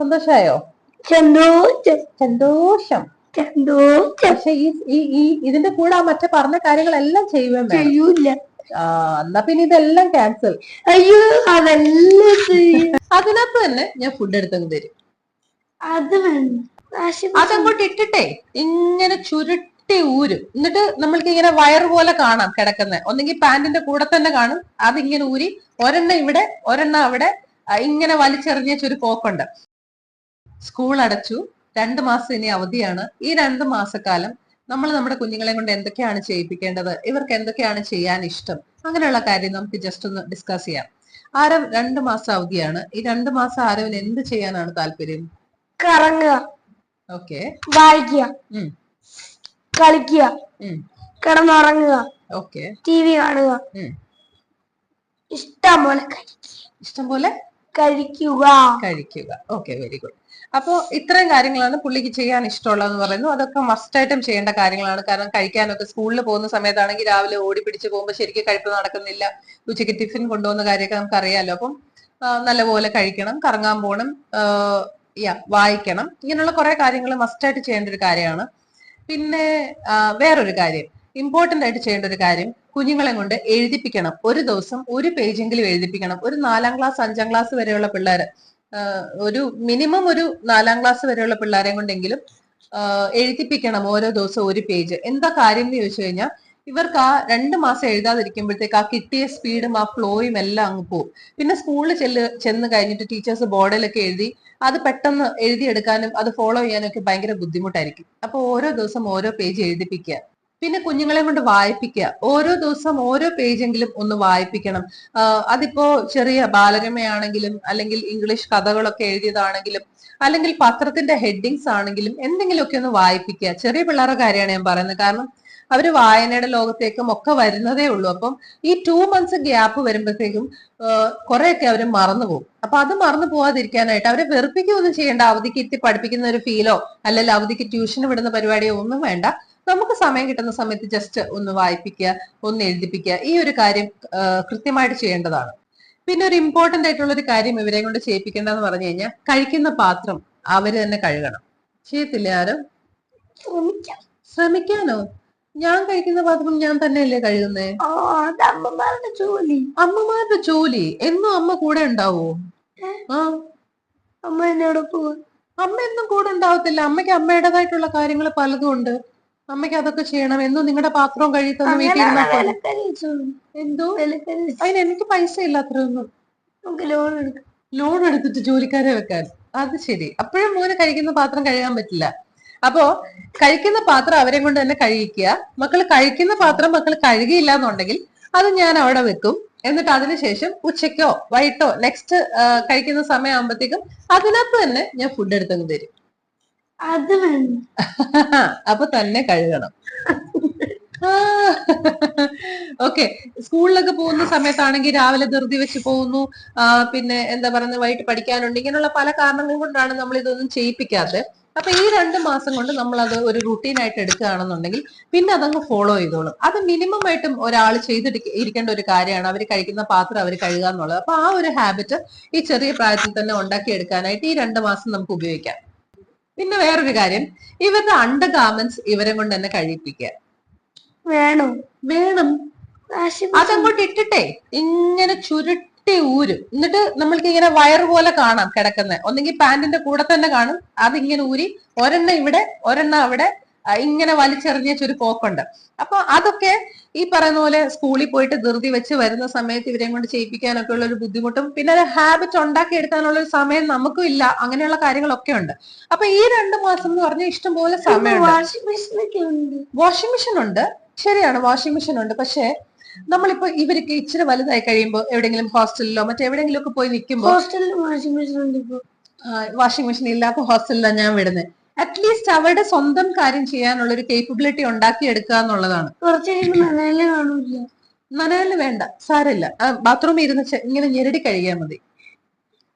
സന്തോഷായോ? സന്തോഷം. പക്ഷെ ഈ ഈ ഇതിന്റെ കൂടെ ആ മറ്റേ പറഞ്ഞ കാര്യങ്ങളെല്ലാം ചെയ്യുകയും വേണം. ചെയ്യൂല. എന്നാ പിന്നെ ഇതെല്ലാം ക്യാൻസൽ. അയ്യോ അതെല്ലാം അതിനകത്ത് തന്നെ ഞാൻ ഫുഡ് എടുത്തങ്ങ് തരും. അത് അതങ്ങോട്ട് ഇട്ടിട്ടേ ഇങ്ങനെ ചുരുട്ടി ഊരും. എന്നിട്ട് നമ്മൾക്ക് ഇങ്ങനെ വയർ പോലെ കാണാം കിടക്കുന്നത് ഒന്നെങ്കിൽ പാന്റിന്റെ കൂടെ തന്നെ കാണും. അതിങ്ങനെ ഊരി ഒരെണ്ണം ഇവിടെ ഒരെണ്ണം അവിടെ. ഇങ്ങനെ വലിച്ചെറിഞ്ഞ ചുരു പോക്കുണ്ട് സ്കൂൾ അടച്ചു. രണ്ട് മാസം ഇനി അവധിയാണ്. ഈ രണ്ട് മാസക്കാലം നമ്മൾ നമ്മുടെ കുഞ്ഞുങ്ങളെ കൊണ്ട് എന്തൊക്കെയാണ് ചെയ്യിപ്പിക്കേണ്ടത്? ഇവർക്ക് എന്തൊക്കെയാണ് ചെയ്യാൻ ഇഷ്ടം? അങ്ങനെയുള്ള കാര്യം നമുക്ക് ജസ്റ്റ് ഒന്ന് ഡിസ്കസ് ചെയ്യാം. ആരവ് രണ്ട് മാസം അവധിയാണ്. ഈ രണ്ട് മാസം ആരവിന് എന്ത് ചെയ്യാനാണ് താല്പര്യം? കറങ്ങുക. ഓക്കെ. വായിക്കുക. കളിക്കുക. കിടന്നുറങ്ങുക. ഓക്കെ. ടി വി കാണുക. ഇഷ്ടം പോലെ ഇഷ്ടം ഇഷ്ടംപോലെ കഴിക്കുക. കഴിക്കുക. ഓക്കെ വെരി ഗുഡ് അപ്പോ ഇത്രയും കാര്യങ്ങളാണ് പുള്ളിക്ക് ചെയ്യാൻ ഇഷ്ടമുള്ളതെന്ന് പറയുന്നു. അതൊക്കെ മസ്റ്റ് മസ്റ്റായിട്ടും ചെയ്യേണ്ട കാര്യങ്ങളാണ്. കാരണം കഴിക്കാനൊക്കെ സ്കൂളിൽ പോകുന്ന സമയത്താണെങ്കിൽ രാവിലെ ഓടി പിടിച്ച് പോകുമ്പോൾ ശരിക്കും കഴിപ്പ് നടക്കുന്നില്ല. ഉച്ചയ്ക്ക് ടിഫിൻ കൊണ്ടുപോകുന്ന കാര്യമൊക്കെ നമുക്ക് അറിയാലോ അപ്പം നല്ലപോലെ കഴിക്കണം കറങ്ങാൻ പോകണം യാ വായിക്കണം. ഇങ്ങനെയുള്ള കുറെ കാര്യങ്ങൾ മസ്റ്റായിട്ട് ചെയ്യേണ്ട ഒരു കാര്യമാണ്. പിന്നെ വേറൊരു കാര്യം. ഇമ്പോർട്ടന്റ് ആയിട്ട് ചെയ്യേണ്ട ഒരു കാര്യം കുഞ്ഞുങ്ങളെ കൊണ്ട് എഴുതിപ്പിക്കണം. ഒരു ദിവസം ഒരു പേജെങ്കിലും എഴുതിപ്പിക്കണം. ഒരു നാലാം ക്ലാസ് അഞ്ചാം ക്ലാസ് വരെയുള്ള പിള്ളേർ ഒരു മിനിമം ഒരു നാലാം ക്ലാസ് വരെയുള്ള പിള്ളേരെ കൊണ്ടെങ്കിലും എഴുതിപ്പിക്കണം ഓരോ ദിവസം ഒരു പേജ്. എന്താ കാര്യം എന്ന് ചോദിച്ചു കഴിഞ്ഞാൽ ഇവർക്ക് ആ രണ്ട് മാസം എഴുതാതിരിക്കുമ്പോഴത്തേക്ക് ആ കിട്ടിയ സ്പീഡും ആ ഫ്ലോയും എല്ലാം അങ്ങ് പോകും പിന്നെ സ്കൂളിൽ ചെല്ല് ചെന്ന് കഴിഞ്ഞിട്ട് ടീച്ചേഴ്സ് ബോർഡിലൊക്കെ എഴുതി അത് പെട്ടെന്ന് എഴുതിയെടുക്കാനും അത് ഫോളോ ചെയ്യാനും ഒക്കെ ഭയങ്കര ബുദ്ധിമുട്ടായിരിക്കും. അപ്പോൾ ഓരോ ദിവസം ഓരോ പേജ് എഴുതിപ്പിക്കുക. പിന്നെ കുഞ്ഞുങ്ങളെ കൊണ്ട് വായിപ്പിക്കുക. ഓരോ ദിവസം ഓരോ പേജെങ്കിലും ഒന്ന് വായിപ്പിക്കണം. അതിപ്പോ ചെറിയ ബാലരമയാണെങ്കിലും അല്ലെങ്കിൽ ഇംഗ്ലീഷ് കഥകളൊക്കെ എഴുതിയതാണെങ്കിലും അല്ലെങ്കിൽ പത്രത്തിന്റെ ഹെഡിങ്സ് ആണെങ്കിലും എന്തെങ്കിലുമൊക്കെ ഒന്ന് വായിപ്പിക്കുക. ചെറിയ പിള്ളേരുടെ കാര്യമാണ് ഞാൻ പറയുന്നത്. കാരണം അവർ വായനയുടെ ലോകത്തേക്കും ഒക്കെ വരുന്നതേ ഉള്ളൂ. അപ്പം ഈ ടു മന്ത്സ് ഗ്യാപ്പ് വരുമ്പോഴത്തേക്കും കുറെയൊക്കെ അവർ മറന്നു പോകും. അപ്പൊ അത് മറന്നു പോവാതിരിക്കാനായിട്ട് അവരെ വെറുപ്പിക്കുകയൊന്നും ചെയ്യേണ്ട. അവധിക്ക് എത്തി പഠിപ്പിക്കുന്ന ഒരു ഫീലോ അല്ലെങ്കിൽ അവധിക്ക് ട്യൂഷന് വിടുന്ന പരിപാടിയോ ഒന്നും വേണ്ട. നമുക്ക് സമയം കിട്ടുന്ന സമയത്ത് ജസ്റ്റ് ഒന്ന് വായിപ്പിക്കുക ഒന്ന് എഴുതിപ്പിക്കുക. ഈ ഒരു കാര്യം കൃത്യമായിട്ട് ചെയ്യേണ്ടതാണ്. പിന്നെ ഒരു ഇമ്പോർട്ടന്റ് ആയിട്ടുള്ള ഒരു കാര്യം ഇവരെ കൊണ്ട് ചെയ്യിപ്പിക്കേണ്ടതെന്ന് പറഞ്ഞു കഴിഞ്ഞാൽ കഴിക്കുന്ന പാത്രം അവർ തന്നെ കഴുകണം. ചെയ്യത്തില്ല ആരും? ശ്രമിക്കാനോ? ഞാൻ കഴിക്കുന്ന പാത്രം ഞാൻ തന്നെയല്ലേ കഴുകുന്നേ? അമ്മമാരുടെ ജോലി. അമ്മമാരുടെ ജോലി. എന്നും അമ്മ കൂടെ ഉണ്ടാവോ? ആ. അമ്മ എന്നോട് പോവാ. അമ്മ എന്നും കൂടെ ഉണ്ടാവത്തില്ല. അമ്മയ്ക്ക് അമ്മയുടേതായിട്ടുള്ള കാര്യങ്ങൾ പലതും ഉണ്ട്. അമ്മയ്ക്ക് അതൊക്കെ ചെയ്യണം. എന്തോ നിങ്ങളുടെ പാത്രവും കഴുകി തന്നെ വീട്ടിൽ ഇരുന്നാ പോലെ. എന്തോ? അതിന് എനിക്ക് പൈസ ഇല്ല അത്രയൊന്നും. നമുക്ക് ലോൺ എടുക്കാം. ലോൺ എടുത്തിട്ട് ജോലിക്കാരെ വെക്കാൻ. അത് ശരി. അപ്പോഴും മോനെ കഴിക്കുന്ന പാത്രം കഴുകാൻ പറ്റില്ല. അപ്പോ കഴിക്കുന്ന പാത്രം അവരെ കൊണ്ട് തന്നെ കഴുകിക്കുക. മക്കൾ കഴിക്കുന്ന പാത്രം മക്കൾ കഴുകിയില്ല എന്നുണ്ടെങ്കിൽ അത് ഞാൻ അവിടെ വെക്കും. എന്നിട്ട് അതിനുശേഷം ഉച്ചയ്ക്കോ വൈകിട്ടോ നെക്സ്റ്റ് കഴിക്കുന്ന സമയമാകുമ്പോഴത്തേക്കും അതിനകത്ത് തന്നെ ഞാൻ ഫുഡ് എടുത്തങ്ങ് തരും. അത് അപ്പൊ തന്നെ കഴുകണം. ഓക്കെ സ്കൂളിലൊക്കെ പോകുന്ന സമയത്താണെങ്കിൽ രാവിലെ ധൃതി വെച്ച് പോകുന്നു. പിന്നെ എന്താ പറയുന്നത് വൈകിട്ട് പഠിക്കാനുണ്ട്. ഇങ്ങനെയുള്ള പല കാരണങ്ങൾ കൊണ്ടാണ് നമ്മൾ ഇതൊന്നും ചെയ്യിപ്പിക്കാത്തത്. അപ്പൊ ഈ രണ്ട് മാസം കൊണ്ട് നമ്മൾ അത് ഒരു റുട്ടീൻ ആയിട്ട് എടുക്കുകയാണെന്നുണ്ടെങ്കിൽ പിന്നെ അതങ്ങ് ഫോളോ ചെയ്തോളും. അത് മിനിമം ആയിട്ടും ഒരാൾ ചെയ്തെടുക്ക ഇരിക്കേണ്ട ഒരു കാര്യമാണ്. അവർ കഴിക്കുന്ന പാത്രം അവർ കഴുകുക എന്നുള്ളത് അപ്പൊ ആ ഒരു ഹാബിറ്റ് ഈ ചെറിയ പ്രായത്തിൽ തന്നെ ഉണ്ടാക്കി എടുക്കാനായിട്ട് ഈ രണ്ട് മാസം നമുക്ക് ഉപയോഗിക്കാം. പിന്നെ വേറൊരു കാര്യം. ഇവരുടെ അണ്ടർ ഗാർമെന്റ്സ് ഇവരെ കൊണ്ട് തന്നെ കഴിപ്പിക്കുക. വേണം? വേണം. അതങ്ങോട്ട് ഇട്ടിട്ടേ ഇങ്ങനെ ചുരുട്ടി ഊരും. എന്നിട്ട് നമ്മൾക്ക് ഇങ്ങനെ വയർ പോലെ കാണാം കിടക്കുന്നത് ഒന്നെങ്കിൽ പാന്റിന്റെ കൂടെ തന്നെ കാണും. അതിങ്ങനെ ഊരി ഒരെണ്ണം ഇവിടെ ഒരെണ്ണം അവിടെ ഇങ്ങനെ വലിച്ചെറിഞ്ഞ ഒരു പോക്കുണ്ട്. അപ്പൊ അതൊക്കെ ഈ പറയുന്ന പോലെ സ്കൂളിൽ പോയിട്ട് ധൃതി വെച്ച് വരുന്ന സമയത്ത് ഇവരെയും കൊണ്ട് ചെയ്യിപ്പിക്കാനൊക്കെ ഉള്ള ഒരു ബുദ്ധിമുട്ടും പിന്നെ ഒരു ഹാബിറ്റ് ഉണ്ടാക്കി എടുക്കാനുള്ള ഒരു സമയം നമുക്കും ഇല്ല. അങ്ങനെയുള്ള കാര്യങ്ങളൊക്കെ ഉണ്ട്. അപ്പൊ ഈ രണ്ട് മാസം എന്ന് പറഞ്ഞാൽ ഇഷ്ടംപോലെ സമയം വാഷിംഗ് മെഷീൻ ഉണ്ട്. ശരിയാണ് വാഷിംഗ് മെഷീൻ ഉണ്ട്. പക്ഷേ നമ്മളിപ്പോ ഇവർക്ക് ഇച്ചിരി വലുതായി കഴിയുമ്പോൾ എവിടെങ്കിലും ഹോസ്റ്റലിലോ മറ്റെവിടെയെങ്കിലും ഒക്കെ പോയി നിൽക്കുമ്പോൾ ഹോസ്റ്റലിൽ വാഷിംഗ് മെഷീൻ ഉണ്ട് വാഷിംഗ് മെഷീൻ ഇല്ലാത്ത ഹോസ്റ്റലിലാണ് ഞാൻ വിടുന്നത് അറ്റ്ലീസ്റ്റ് അവരുടെ സ്വന്തം കാര്യം ചെയ്യാനുള്ള ഒരു കേപ്പബിലിറ്റി ഉണ്ടാക്കി എടുക്കുക എന്നുള്ളതാണ് നനയൽ വേണ്ട സാരമില്ല. ബാത്റൂമിൽ ഇരുന്ന് ഇങ്ങനെ ഞെരടി കഴിയാൽ മതി.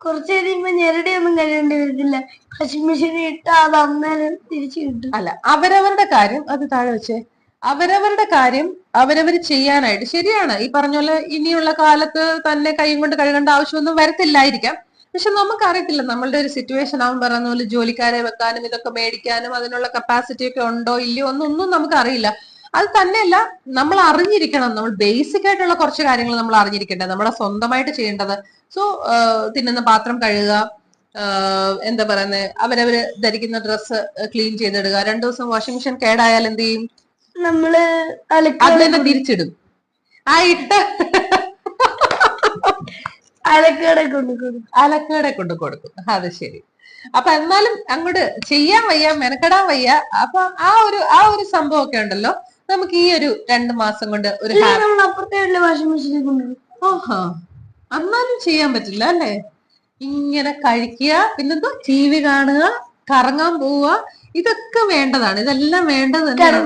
കുറച്ച് കഴിയുമ്പോ ഞെരടി ഒന്നും കഴിയേണ്ടി വരത്തില്ല. വാഷിംഗ് മെഷീൻ ഇട്ടാ അത് അന്നേരം തിരിച്ചു കിട്ടും. അല്ല അവരവരുടെ കാര്യം അത് താഴെ വെച്ചേ. അവരവരുടെ കാര്യം അവരവർ ചെയ്യാനായിട്ട് ശരിയാണ്. ഈ പറഞ്ഞ പോലെ ഇനിയുള്ള കാലത്ത് തന്നെ കൈ കൊണ്ട് കഴുകേണ്ട ആവശ്യമൊന്നും വരത്തില്ലായിരിക്കാം. പക്ഷെ നമുക്കറിയത്തില്ല നമ്മളുടെ ഒരു സിറ്റുവേഷൻ അവൻ പറയുന്ന പോലെ ജോലിക്കാരെ വെക്കാനും ഇതൊക്കെ മേടിക്കാനും അതിനുള്ള കപ്പാസിറ്റി ഒക്കെ ഉണ്ടോ ഇല്ലയോ എന്നൊന്നും നമുക്കറിയില്ല. അത് തന്നെയല്ല നമ്മൾ അറിഞ്ഞിരിക്കണം. നമ്മൾ ബേസിക് ആയിട്ടുള്ള കുറച്ച് കാര്യങ്ങൾ നമ്മൾ അറിഞ്ഞിരിക്കേണ്ടത് നമ്മളെ സ്വന്തമായിട്ട് ചെയ്യേണ്ടത്. സോ തിന്നുന്ന പാത്രം കഴുകുക എന്താ പറയുന്നത് അവരവര് ധരിക്കുന്ന ഡ്രസ്സ് ക്ലീൻ ചെയ്തിടുക രണ്ടു ദിവസം വാഷിംഗ് മെഷീൻ കേടായാൽ എന്ത് ചെയ്യും? നമ്മൾ അത് തന്നെ തിരിച്ചിടും. ആ ഇട്ട. അലക്കാടെ കൊണ്ട് കൊടുക്കും. അലക്കേടെ കൊണ്ട് കൊടുക്കും. അത് ശരി. അപ്പൊ എന്നാലും അങ്ങോട്ട് ചെയ്യാൻ വയ്യ മെനക്കെടാൻ വയ്യ. അപ്പൊ ആ ഒരു ആ ഒരു സംഭവം ഒക്കെ ഉണ്ടല്ലോ. നമുക്ക് ഈ ഒരു രണ്ട് മാസം കൊണ്ട് ഒരു അപ്പുറത്തെ വീട്ടിലെ വാഷിംഗ് മെഷീനിൽ കൊണ്ടുപോകും ഓഹാ. എന്നാലും ചെയ്യാൻ പറ്റില്ല അല്ലേ? ഇങ്ങനെ കഴിക്കുക പിന്നെന്തോ ടി വി കാണുക കറങ്ങാൻ പോവുക ഇതൊക്കെ വേണ്ടതാണ്. ഇതെല്ലാം വേണ്ടത് തന്നെയാണ്.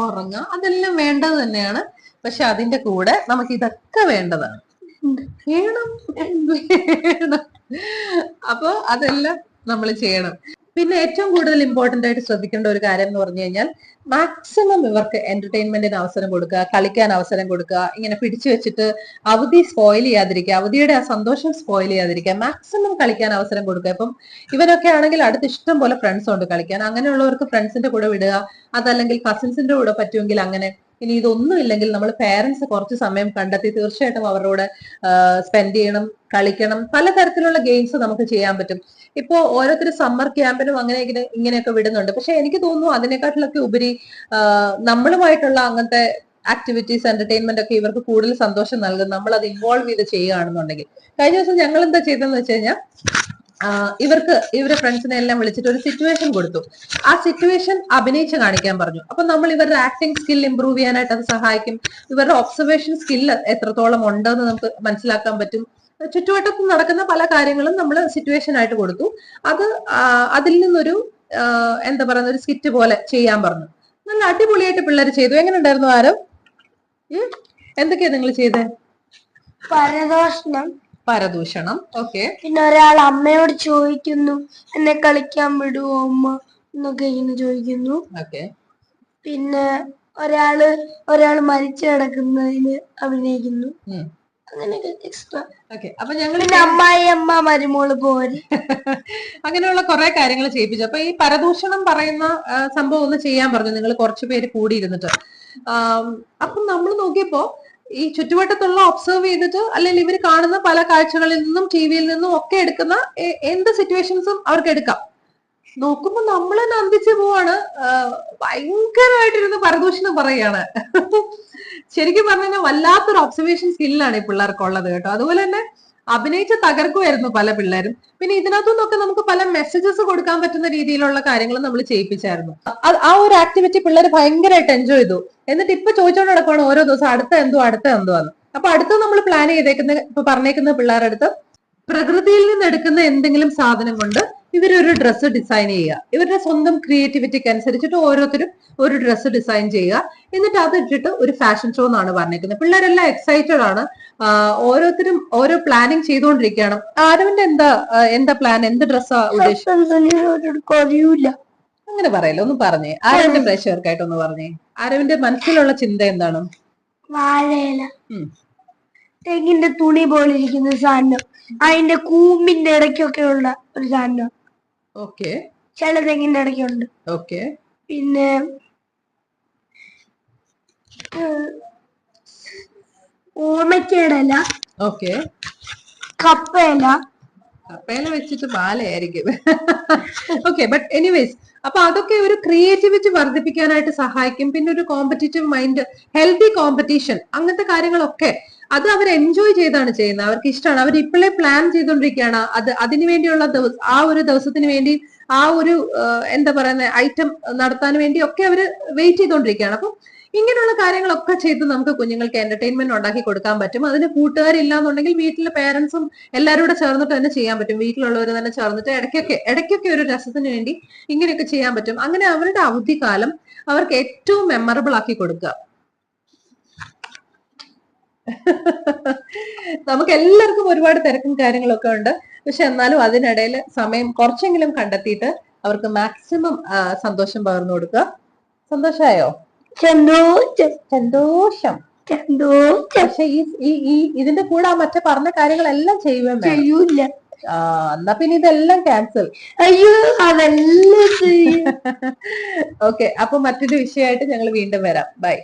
ഉറങ്ങുക. അതെല്ലാം വേണ്ടത് തന്നെയാണ്. പക്ഷെ അതിന്റെ കൂടെ നമുക്ക് ഇതൊക്കെ വേണ്ടതാണ്. വേണം. അപ്പൊ അതെല്ലാം നമ്മൾ ചെയ്യണം. പിന്നെ ഏറ്റവും കൂടുതൽ ഇമ്പോർട്ടന്റ് ആയിട്ട് ശ്രദ്ധിക്കേണ്ട ഒരു കാര്യം എന്ന് പറഞ്ഞു കഴിഞ്ഞാൽ മാക്സിമം ഇവർക്ക് എന്റർടൈൻമെന്റിന് അവസരം കൊടുക്കുക കളിക്കാൻ അവസരം കൊടുക്കുക ഇങ്ങനെ പിടിച്ചു വെച്ചിട്ട് അവധി സ്പോയിൽ ചെയ്യാതിരിക്കുക അവധിയുടെ ആ സന്തോഷം സ്പോയിൽ ചെയ്യാതിരിക്കുക മാക്സിമം കളിക്കാൻ അവസരം കൊടുക്കുക. ഇപ്പം ഇവരൊക്കെ ആണെങ്കിൽ അടുത്ത് ഇഷ്ടം പോലെ ഫ്രണ്ട്സ് ഉണ്ട് കളിക്കാൻ. അങ്ങനെയുള്ളവർക്ക് ഫ്രണ്ട്സിന്റെ കൂടെ വിടുക അതല്ലെങ്കിൽ കസിൻസിന്റെ കൂടെ പറ്റുമെങ്കിൽ അങ്ങനെ ഇനി ഇതൊന്നും ഇല്ലെങ്കിൽ നമ്മൾ പേരൻസ് കുറച്ച് സമയം കണ്ടെത്തി തീർച്ചയായിട്ടും അവരോട് സ്പെൻഡ് ചെയ്യണം കളിക്കണം. പലതരത്തിലുള്ള ഗെയിംസ് നമുക്ക് ചെയ്യാൻ പറ്റും. ഇപ്പോ ഓരോരുത്തർ സമ്മർ ക്യാമ്പിനും അങ്ങനെ ഇങ്ങനെ ഇങ്ങനെയൊക്കെ വിടുന്നുണ്ട്. പക്ഷെ എനിക്ക് തോന്നുന്നു അതിനെക്കാട്ടിലൊക്കെ ഉപരി നമ്മളുമായിട്ടുള്ള അങ്ങനത്തെ ആക്ടിവിറ്റീസ് എന്റർടൈൻമെന്റ് ഒക്കെ ഇവർക്ക് കൂടുതൽ സന്തോഷം നൽകും. നമ്മൾ അത് ഇൻവോൾവ് ചെയ്ത് ചെയ്യുകയാണെന്നുണ്ടെങ്കിൽ. കഴിഞ്ഞ ദിവസം ഞങ്ങൾ എന്താ ചെയ്തതെന്ന് വെച്ച് കഴിഞ്ഞാൽ ഇവർക്ക് ഇവരെ ഫ്രണ്ട്സിനെ എല്ലാം വിളിച്ചിട്ട് ഒരു സിറ്റുവേഷൻ കൊടുത്തു. ആ സിറ്റുവേഷൻ അഭിനയിച്ച് കാണിക്കാൻ പറഞ്ഞു. അപ്പൊ നമ്മൾ ഇവരുടെ ആക്ടിങ് സ്കിൽ ഇമ്പ്രൂവ് ചെയ്യാനായിട്ട് അത് സഹായിക്കും. ഇവരുടെ ഒബ്സർവേഷൻ സ്കിൽ എത്രത്തോളം ഉണ്ടെന്ന് നമുക്ക് മനസ്സിലാക്കാൻ പറ്റും. ചുറ്റുവട്ടത്ത് നടക്കുന്ന പല കാര്യങ്ങളും നമ്മൾ സിറ്റുവേഷൻ ആയിട്ട് കൊടുത്തു. അത് അതിൽ നിന്നൊരു എന്താ പറയുന്ന ഒരു സ്കിറ്റ് പോലെ ചെയ്യാൻ പറഞ്ഞു. നല്ല അടിപൊളിയായിട്ട് പിള്ളേർ ചെയ്തു. എങ്ങനെ ഉണ്ടായിരുന്നു ആരോ? എന്തൊക്കെയാ നിങ്ങൾ ചെയ്തേ? പരദോഷണം. പരദൂഷണം. ഓക്കെ പിന്നെ ഒരാൾ അമ്മയോട് ചോദിക്കുന്നു എന്നെ കളിക്കാൻ വിടുവോ അമ്മ? എന്നൊക്കെ ഇങ്ങനെ ചോദിക്കുന്നു. ഓക്കെ പിന്നെ ഒരാൾ ഒരാൾ മരിച്ചു കിടക്കുന്നതിന് അഭിനയിക്കുന്നു. അങ്ങനെയൊക്കെ എക്സ്ട്രാ ഓക്കെ അപ്പൊ ഞങ്ങൾ അമ്മായി അമ്മ മരുമോൾ പോര്. അങ്ങനെയുള്ള കുറെ കാര്യങ്ങൾ ചെയ്യിപ്പിച്ചു. അപ്പൊ ഈ പരദൂഷണം പറയുന്ന സംഭവം ഒന്ന് ചെയ്യാൻ പറഞ്ഞു. നിങ്ങൾ കുറച്ചു പേര് കൂടി ഇരുന്നിട്ട് ആം, അപ്പം നമ്മൾ നോക്കിയപ്പോ ഈ ചുറ്റുവട്ടത്തുള്ള ഒബ്സർവ് ചെയ്തിട്ട് അല്ലെങ്കിൽ ഇവർ കാണുന്ന പല കാഴ്ചകളിൽ നിന്നും ടി വിയിൽ നിന്നും ഒക്കെ എടുക്കുന്ന എന്ത് സിറ്റുവേഷൻസും അവർക്ക് എടുക്കാം. നോക്കുമ്പോ നമ്മൾ നന്ദിച്ച് പോവാണ്. ഭയങ്കരമായിട്ടിരുന്ന് പരദൂഷണം പറയാണ് ശരിക്കും പറഞ്ഞു കഴിഞ്ഞാൽ വല്ലാത്തൊരു ഒബ്സർവേഷൻ സ്കില്ലാണ് ഈ പിള്ളേർക്കുള്ളത് കേട്ടോ. അതുപോലെ തന്നെ അഭിനയിച്ച് തകർക്കുമായിരുന്നു പല പിള്ളേരും. പിന്നെ ഇതിനകത്തു നിന്നൊക്കെ നമുക്ക് പല മെസ്സേജസ് കൊടുക്കാൻ പറ്റുന്ന രീതിയിലുള്ള കാര്യങ്ങൾ നമ്മൾ ചെയ്യിപ്പിച്ചായിരുന്നു. ആ ഒരു ആക്ടിവിറ്റി പിള്ളേർ ഭയങ്കരമായിട്ട് എൻജോയ് ചെയ്തു. എന്നിട്ട് ഇപ്പൊ ചോദിച്ചോണ്ട് നടക്കുവാണ് ഓരോ ദിവസം അടുത്ത എന്തോ അടുത്ത എന്തോ ആണ് അപ്പൊ അടുത്ത നമ്മൾ പ്ലാൻ ചെയ്തേക്കുന്ന ഇപ്പൊ പറഞ്ഞേക്കുന്ന പിള്ളേരുടെ അടുത്ത് പ്രകൃതിയിൽ നിന്ന് എടുക്കുന്ന എന്തെങ്കിലും സാധനം കൊണ്ട് ഇവരൊരു ഡ്രസ്സ് ഡിസൈൻ ചെയ്യുക. ഇവരുടെ സ്വന്തം ക്രിയേറ്റിവിറ്റിക്ക് അനുസരിച്ചിട്ട് ഓരോരുത്തരും ഒരു ഡ്രസ്സ് ഡിസൈൻ ചെയ്യുക. എന്നിട്ട് അത് ഇട്ടിട്ട് ഒരു ഫാഷൻ ഷോ എന്നാണ് പറഞ്ഞിരിക്കുന്നത്. പിള്ളേരെല്ലാം എക്സൈറ്റഡ് ആണ്. ഓരോരുത്തരും ഓരോ പ്ലാനിങ് ചെയ്തുകൊണ്ടിരിക്കുകയാണ്. ആരവിന്റെ എന്താ എന്താ പ്ലാൻ എന്ത് ഡ്രസ്സാ ഉദ്ദേശിച്ചത്? അങ്ങനെ പറയല്ലോ ഒന്ന് പറഞ്ഞേ. ആരവിന്റെ പ്രേക്ഷകർക്കായിട്ട് ഒന്ന് പറഞ്ഞേ. ആരവിന്റെ മനസ്സിലുള്ള ചിന്ത എന്താണ്? വാഴയില. തെങ്ങിന്റെ തുണി പോലെ ഇരിക്കുന്ന സാധനം. അതിന്റെ കൂമ്പിന്റെ ഇടയ്ക്കൊക്കെ ഉള്ള ഒരു സാധനം. ഓക്കെ. ചില തെങ്ങിന്റെ ഇടയ്ക്കുണ്ട്. ഓക്കെ. പിന്നെ ഓമക്കേടല ഓക്കെ. കപ്പയില. കപ്പേല വെച്ചിട്ട് ബാലയായിരിക്കും ഓക്കെ ബട്ട് എനിവേസ് അപ്പൊ അതൊക്കെ ഒരു ക്രിയേറ്റിവിറ്റി വർദ്ധിപ്പിക്കാനായിട്ട് സഹായിക്കും. പിന്നെ ഒരു കോമ്പറ്റീറ്റീവ് മൈൻഡ് ഹെൽത്തി കോമ്പറ്റീഷൻ അങ്ങനത്തെ കാര്യങ്ങളൊക്കെ അത് അവർ എൻജോയ് ചെയ്താണ് ചെയ്യുന്നത്. അവർക്ക് ഇഷ്ടമാണ് അവർ ഇപ്പോഴേ പ്ലാൻ ചെയ്തുകൊണ്ടിരിക്കുകയാണ് അത് അതിനു വേണ്ടിയുള്ള ആ ഒരു ദിവസത്തിന് വേണ്ടി ആ ഒരു എന്താ പറയുന്ന ഐറ്റം നടത്താൻ വേണ്ടി ഒക്കെ അവർ വെയിറ്റ് ചെയ്തുകൊണ്ടിരിക്കുകയാണ് അപ്പം ഇങ്ങനെയുള്ള കാര്യങ്ങളൊക്കെ ചെയ്ത് നമുക്ക് കുഞ്ഞുങ്ങൾക്ക് എന്റർടൈൻമെന്റ് ഉണ്ടാക്കി കൊടുക്കാൻ പറ്റും. അതിന് കൂട്ടുകാരില്ല എന്നുണ്ടെങ്കിൽ വീട്ടിലെ പേരൻസും എല്ലാവരും കൂടെ ചേർന്നിട്ട് തന്നെ ചെയ്യാൻ പറ്റും. വീട്ടിലുള്ളവർ തന്നെ ചേർന്നിട്ട് ഇടയ്ക്കൊക്കെ ഇടയ്ക്കൊക്കെ ഒരു രസത്തിന് വേണ്ടി ഇങ്ങനെയൊക്കെ ചെയ്യാൻ പറ്റും. അങ്ങനെ അവരുടെ അവധിക്കാലം അവർക്ക് ഏറ്റവും മെമ്മറബിൾ ആക്കി കൊടുക്കുക. നമുക്ക് എല്ലാവർക്കും ഒരുപാട് തിരക്കും കാര്യങ്ങളൊക്കെ ഉണ്ട്. പക്ഷെ എന്നാലും അതിനിടയിൽ സമയം കുറച്ചെങ്കിലും കണ്ടെത്തിയിട്ട് അവർക്ക് മാക്സിമം സന്തോഷം പകർന്നു കൊടുക്കുക. സന്തോഷമായോ സന്തോഷം. പക്ഷെ ഈ ഇതിന്റെ കൂടെ ആ മറ്റേ പറഞ്ഞ കാര്യങ്ങളെല്ലാം ചെയ്യുകയും ചെയ്യൂല. എന്നാ പിന്നെ ഇതെല്ലാം ക്യാൻസൽ അയ്യോ അതെല്ലാം ഓക്കെ അപ്പൊ മറ്റൊരു വിഷയമായിട്ട് ഞങ്ങൾ വീണ്ടും വരാം. ബൈ